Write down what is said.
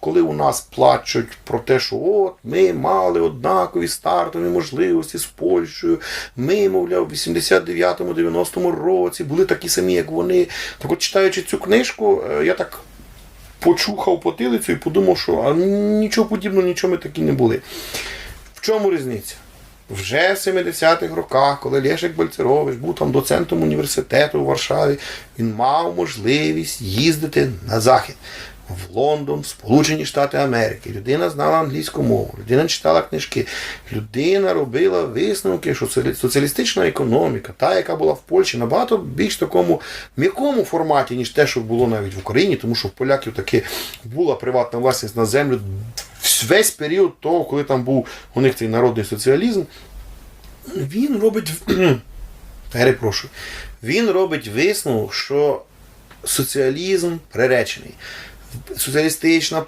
Коли у нас плачуть про те, що от ми мали однакові стартові можливості з Польщею, ми, мовляв, в 89-90 році були такі самі, як вони. Так от читаючи цю книжку, е, я так почухав потилицю і подумав, що а нічого подібного, нічого ми такі не були. В чому різниця? Вже в 70-х роках, коли Лешик Бальцерович був там доцентом університету у Варшаві, він мав можливість їздити на захід. В Лондон, в Сполучені Штати Америки. Людина знала англійську мову, людина читала книжки, людина робила висновки, що соціалістична економіка, та, яка була в Польщі, набагато більш такому м'якому форматі, ніж те, що було навіть в Україні, тому що в поляків таки була приватна власність на землю весь період того, коли там був у них цей народний соціалізм. Він робить. Перепрошую. Він робить висновок, що соціалізм приречений. Соціалістична